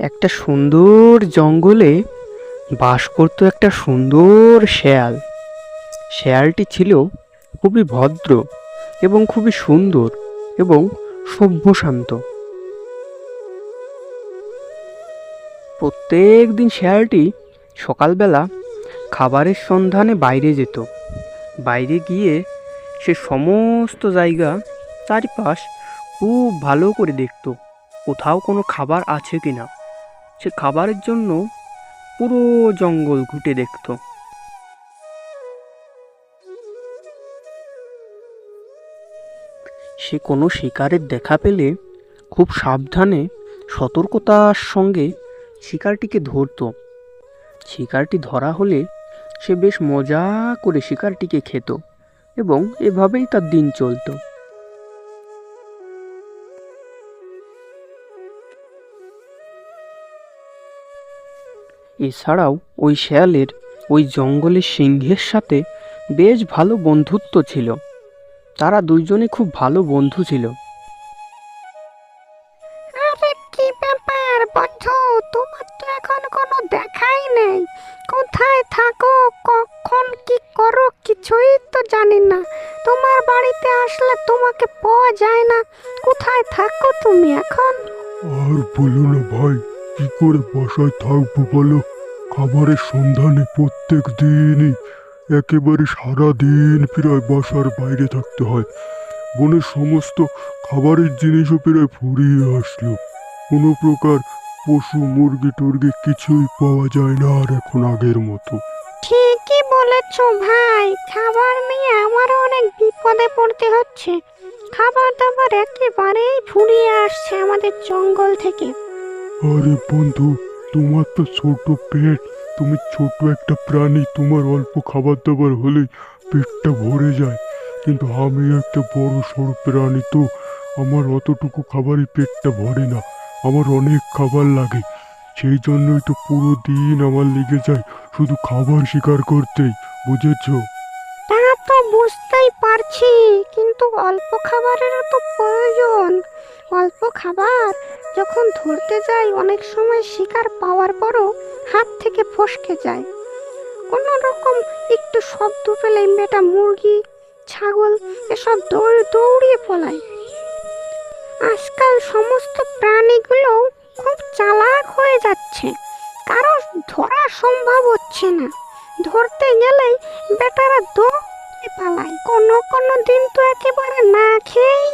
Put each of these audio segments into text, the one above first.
একটা সুন্দর জঙ্গলে বাস করত একটা সুন্দর শেয়াল। শেয়ালটি ছিল খুবই ভদ্র এবং খুবই সুন্দর এবং সভ্যশান্ত। প্রত্যেক দিন শেয়ালটি সকালবেলা খাবারের সন্ধানে বাইরে যেত। বাইরে গিয়ে সে সমস্ত জায়গা চারিপাশ খুব ভালো করে দেখতো। কোথাও কোনো খাবার আছে কিনা। সে খাবারের জন্য পুরো জঙ্গল ঘুটে দেখতো। সে কোনো শিকারের দেখা পেলে খুব সাবধানে সতর্কতার সঙ্গে শিকারটিকে ধরতো। শিকারটি ধরা হলে সে বেশ মজা করে শিকারটিকে খেত এবং এভাবেই তার দিন চলতো। এছাড়াও ওই শেয়ালের ওই জঙ্গলের সিংহের সাথে বেশ ভালো বন্ধুত্ব ছিল। তারা দুইজনে খুব ভালো বন্ধু ছিল। আরে কি ব্যাপার বন্ধু? তোমার তো এখন কোনো দেখাই নেই। কোথায় থাকো কখন কি করো কিছুই তো জানি না। তোমার বাড়িতে আসলে তোমাকে পাওয়া যায় না। কোথায় থাকো তুমি এখন? আর বলো না ভাই কি করে বাসায় থাকব বলো? খাবারের সন্ধানে প্রত্যেক দিনই একেবারে সারা দিন প্রায় বাসার বাইরে থাকতে হয়। বনের সমস্ত খাবারের জিনিসও প্রায় ফুরিয়ে আসলো। কোনো প্রকার পশু মুরগি টুরগি কিছুই পাওয়া যায় না আর এখন আগের মতো। ঠিকই বলেছ ভাই খাবার নিয়ে আমারও অনেক বিপদে পড়তে হচ্ছে। খাবার দাবার একেবারেই ফুরিয়ে আসছে আমাদের জঙ্গল থেকে। আরে বন্ধু তোমার তো ছোট পেট, তুমি ছোট একটা প্রাণী, তোমার অল্প খাবার দাবার হলেই পেটটা ভরে যায়। কিন্তু আমি একটা বড় সড় প্রাণী তো, আমার অতটুকু খাবারই পেটটা ভরে না, আমার অনেক খাবার লাগে। সেই জন্যই তো পুরো দিন আমার লেগে যায় শুধু খাবার শিকার করতেই বুঝেছ? তা তো বুঝতেই পারছি, কিন্তু অল্প খাবারেরও তো প্রয়োজন। অল্প খাবার। যখন ধরতে যাই, অনেক সময় শিকার পাওয়ার পরও হাত থেকে ফসকে যায়। কোনো রকম একটু শব্দ পেলে মেটা মুরগি, ছাগল এসব দৌড় দৌড়িয়ে পলায়। আজকাল সমস্ত প্রাণীগুলো খুব চালাক হয়ে যাচ্ছে। কারও ধরা সম্ভব হচ্ছে না। ধরতে গেলেই বেটারা দৌড়ে পালায়। কোনো কোনো দিন তো একেবারে না খেয়েই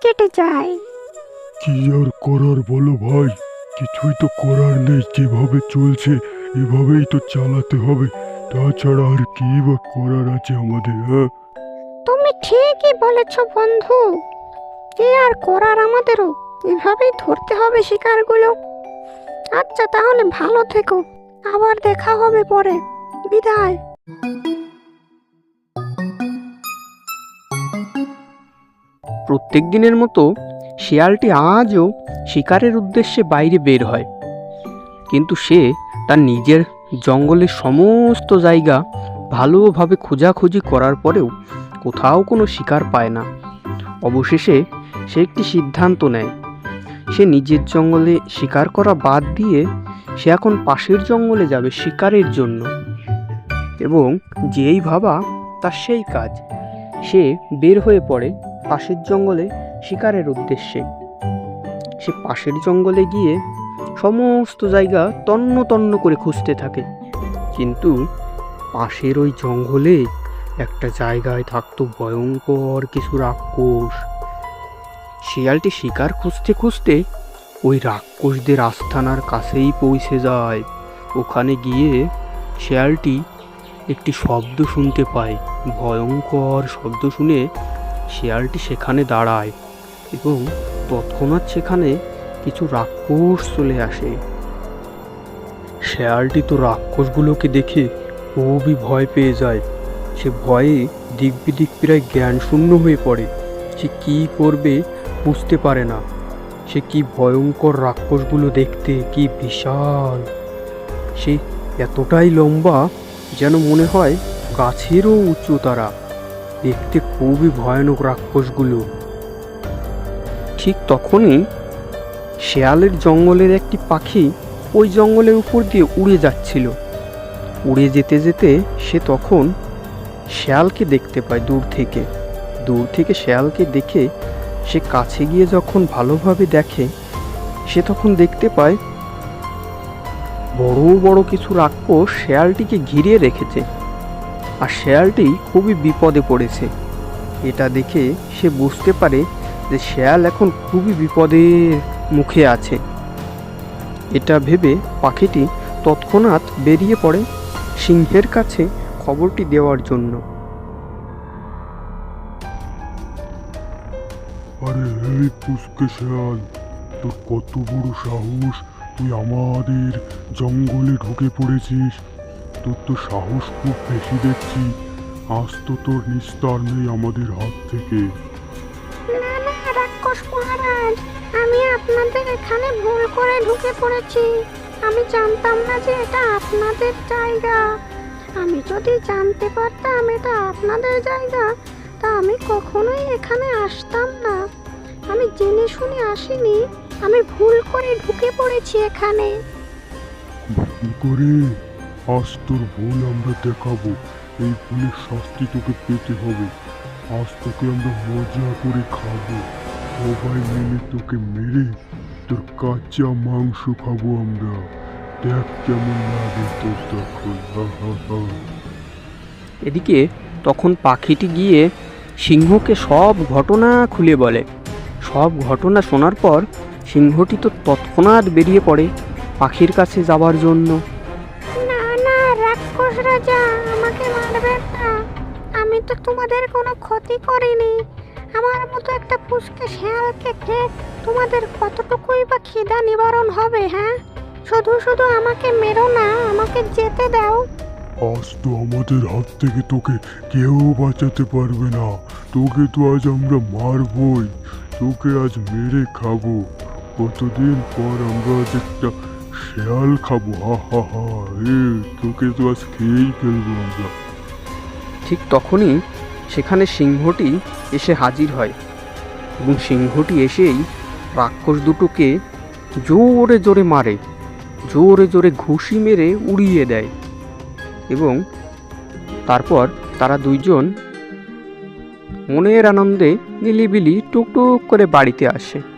কেটে যায়। কি আর করার বলো ভাই? কিছুই তো করার নেই যেভাবে চলছে এভাবেই তো চালাতে হবে। তাছাড়া আর কি বা করার আছে আমাদের হ্যাঁ? তুমি ঠিকই বলেছ বন্ধু। কি আর করার আমাদেরও? এভাবেই ধরতে হবে শিকারগুলো। আচ্ছা তাহলে ভালো থেকো। আবার দেখা হবে পরে। বিদায়। প্রত্যেক দিনের মতো শিয়ালটি আজও শিকারের উদ্দেশ্যে বাইরে বের হয়। কিন্তু সে তার নিজের জঙ্গলের সমস্ত জায়গা ভালোভাবে খোঁজাখুঁজি করার পরেও কোথাও কোনো শিকার পায় না। অবশেষে সে একটি সিদ্ধান্ত নেয়। সে নিজের জঙ্গলে শিকার করা বাদ দিয়ে সে এখন পাশের জঙ্গলে যাবে শিকারের জন্য। এবং যেই ভাবা তার সেই কাজ। সে বের হয়ে পড়ে পাশের জঙ্গলে শিকারের উদ্দেশ্যে। সে পাশের জঙ্গলে গিয়ে সমস্ত জায়গা তন্ন তন্ন করে খুঁজতে থাকে। কিন্তু পাশের ওই জঙ্গলে একটা জায়গায় থাকতো ভয়ঙ্কর কিছু রাক্ষস। শিয়ালটি শিকার খুঁজতে খুঁজতে ওই রাক্ষসদের আস্থানার কাছেই পৌঁছে যায়। ওখানে গিয়ে শিয়ালটি একটি শব্দ শুনতে পায়, ভয়ঙ্কর শব্দ শুনে শিয়ালটি সেখানে দাঁড়ায়। এবং তৎক্ষণাৎ সেখানে কিছু রাক্ষস চলে আসে। শেয়ালটি তো রাক্ষসগুলোকে দেখে খুবই ভয় পেয়ে যায়। সে ভয়ে দিক প্রায় জ্ঞান শূন্য হয়ে পড়ে। সে কী করবে বুঝতে পারে না। সে কি ভয়ঙ্কর রাক্ষসগুলো দেখতে কি বিশাল। সে এতটাই লম্বা যেন মনে হয় গাছেরও উঁচু তারা দেখতে খুবই ভয়ানক রাক্ষসগুলো। ঠিক তখনই শেয়ালের জঙ্গলের একটি পাখি ওই জঙ্গলের উপর দিয়ে উড়ে যাচ্ছিল। উড়ে যেতে যেতে সে তখন শেয়ালকে দেখতে পায় দূর থেকে। দূর থেকে শেয়ালকে দেখে সে কাছে গিয়ে যখন ভালোভাবে দেখে, সে তখন দেখতে পায় বড় বড় কিছু রাক্ষস শেয়ালটিকে ঘিরে রেখেছে আর শেয়ালটি খুবই বিপদে পড়েছে। এটা দেখে সে বুঝতে পারে যে শেয়াল এখন খুবই বিপদের মুখে আছে। এটা ভেবে পাখিটি তৎক্ষণাৎ বেরিয়ে পড়ে সিংহের কাছে খবরটি দেওয়ার জন্য। আরে পুষ্কে শেয়াল, তোর কত বড় সাহস, তুই আমাদের জঙ্গলে ঢুকে পড়েছিস। তোর তো সাহস খুব বেশি দেখছি। আজ তো তোর নিস্তার নেই আমাদের হাত থেকে। রাক্ষস মহারাজ, আমি আপনাদের এখানে ভুল করে ঢুকে পড়েছি। আমি জানতাম না যে এটা আপনাদের জায়গা। আমি যদি জানতে পারতাম এটা আপনাদের জায়গা, তা আমি কখনোই এখানে আসতাম না। আমি জেনে শুনে আসিনি, আমি ভুল করে ঢুকে পড়েছি এখানে। ভুল করে? আজ তোর ভুল আমরা দেখাবো। এই ভুলের শাস্তি তোকে পেতে হবে। আজ তোকে আমরা মজা করে খাব। সবাই মিলে তোকে মেরে তোর কাঁচা মাংস খাব আমরা। দেখ কেমন লাগে তোর তখন। এদিকে তখন পাখিটি গিয়ে সিংহকে সব ঘটনা খুলে বলে। সব ঘটনা শোনার পর সিংহটি তো তৎক্ষণাৎ বেরিয়ে পড়ে পাখির কাছে যাবার জন্য। না না রাক্ষস রাজা আমাকে মারবেন না। আমি তো তোমাদের কোনো ক্ষতি করিনি। আমার মতো একটা পুষকে শেয়ালকে খেয়ে তোমাদের কতটুকুই বা খিদা নিবারণ হবে হ্যাঁ? শুধু শুধু আমাকে মেরো না আমাকে যেতে দাও। আজ তো আমাদের হাত থেকে তোকে কেউ বাঁচাতে পারবে না। তোকে তো আজ আমরা মারবই তোকে আজ মেরে খাব। কতদিন পর আমরা আজ একটা শেয়াল খাব হা হা হা এ তোকে তো আজ খেয়েই ফেলব আমরা। ঠিক তখনই সেখানে সিংহটি এসে হাজির হয় এবং সিংহটি এসেই রাক্ষস দুটোকে জোরে জোরে মারে, জোরে জোরে ঘুষি মেরে উড়িয়ে দেয় এবং তারপর তারা দুইজন মনের আনন্দে নিলিবিলি টুকটুক করে বাড়িতে আসে।